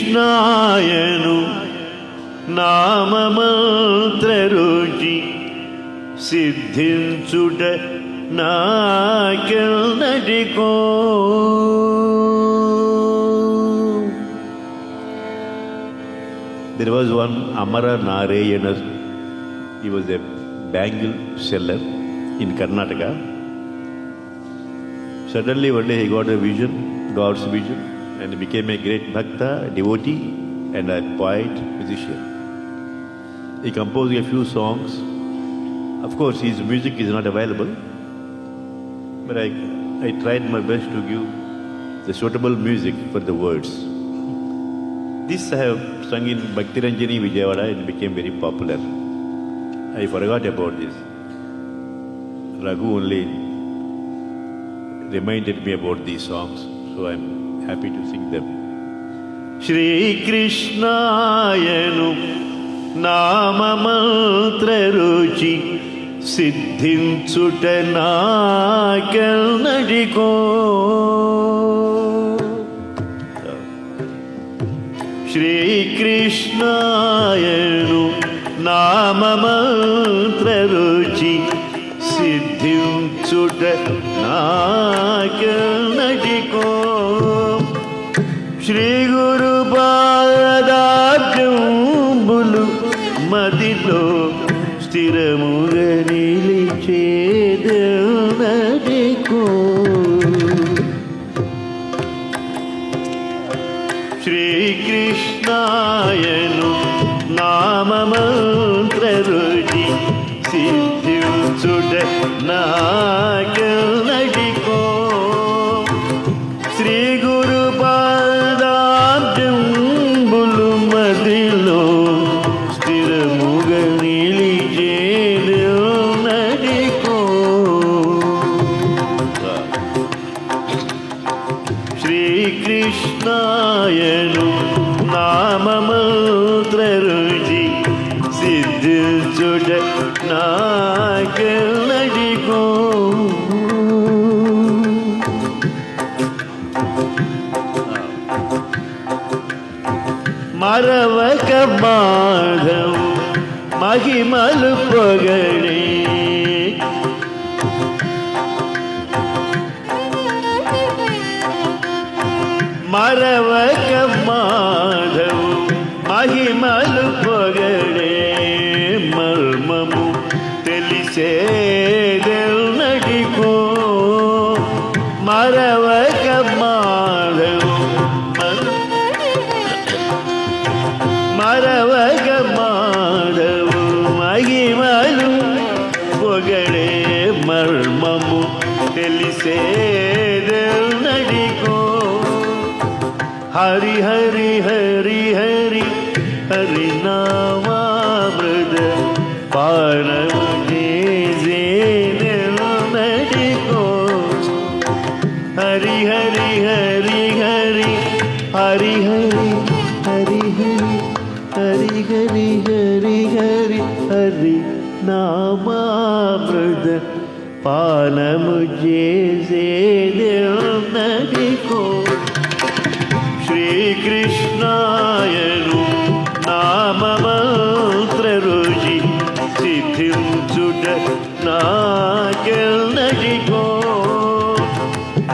శ్రీకృష్ణాయను నామమంత్రరుచి సిద్ధించుట నాకెన్నటికో there was one Amara Narayanar he was a bangle seller in Karnataka suddenly one day he got a vision God's vision and became a great bhakta, devotee, and a poet, musician. He composed a few songs. Of course, his music is not available, but I, I tried my best to give the suitable music for the words. This I have sung in Bhakti Ranjani Vijayawada and became very popular. I forgot about this. Raghu only reminded me about these songs, so I'm happy to sing them శ్రీకృష్ణాయను నామమంత్రరుచి సిద్ధించుట నాకెన్నడికో శ్రీకృష్ణాయను నామమంత్రరుచి సిద్ధించుట నాకెన్నడికో శ్రీ గురు పాదాబ్జంబులు మదిలో స్థిరముగా నిలిచేదనడికో శ్రీకృష్ణాయను నామమంత్ర రుచి నా మరవక మాధవ్ మహిమలు పొగడే మరవక మాధవ్ మహిమలు పొగడే మర్మము తెలిసేదెన్నటికో మరవక మాధవ్ ಸೇದೆಲ್ಲಡಿಗೂ ಹರಿ ಹರಿ ಹರಿ ಹರಿ ಹರಿ ನಾಮಾಮೃತ ಪಾನವು ಸೇದೆಲ್ಲಡಿಗೂ ಹರಿ ಹರಿ ಹರಿ ಹರಿ ಹರಿ ಹರಿ ಹರಿ ಹರಿ ಹರಿ ಹರಿ ಹರಿ ಹರಿ ಹರಿ ನಾಮಾಮೃತ పాలము చేసేదెన్నటికో శ్రీకృష్ణాయను నామమంత్ర రుచి సిద్ధించుట నాకెన్నటికో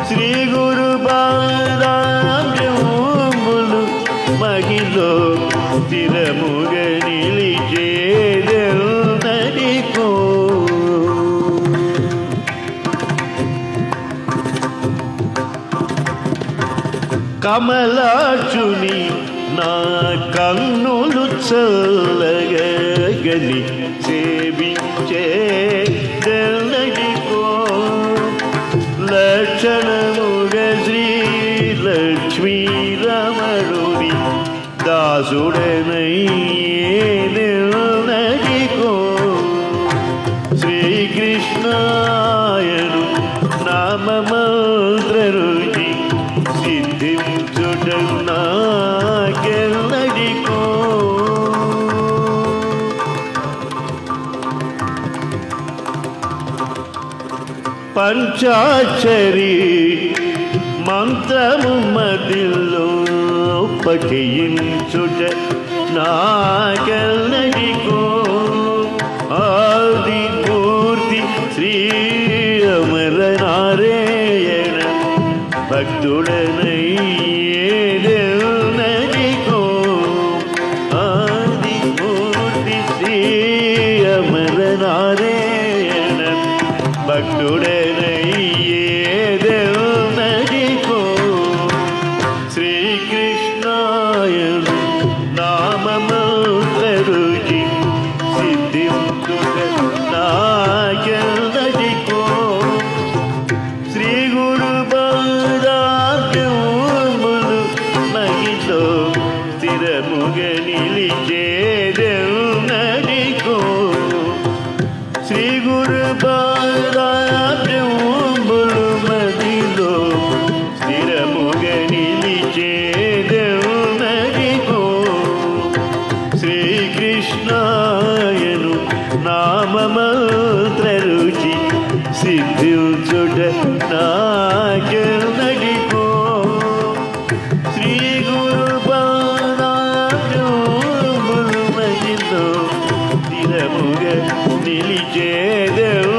శ్రీ గురు కమలాచుని నా కన్నులు చల్లగని సేవించే దెల్లడికో లక్షణముగ శ్రీ లక్ష్మీ రమణుని దాసుడనయ్యేదెల్లడికో పంచాక్షరి మంత్రము మదిలో పఠించుట నాకెల్లడికో ఆది పూర్తి శ్రీ అమర నారాయణ భక్తుడన సిద్ధించుట నాకెన్నడిపో శ్రీ గురు పాదాలు మహిళ నిలిచేదేవు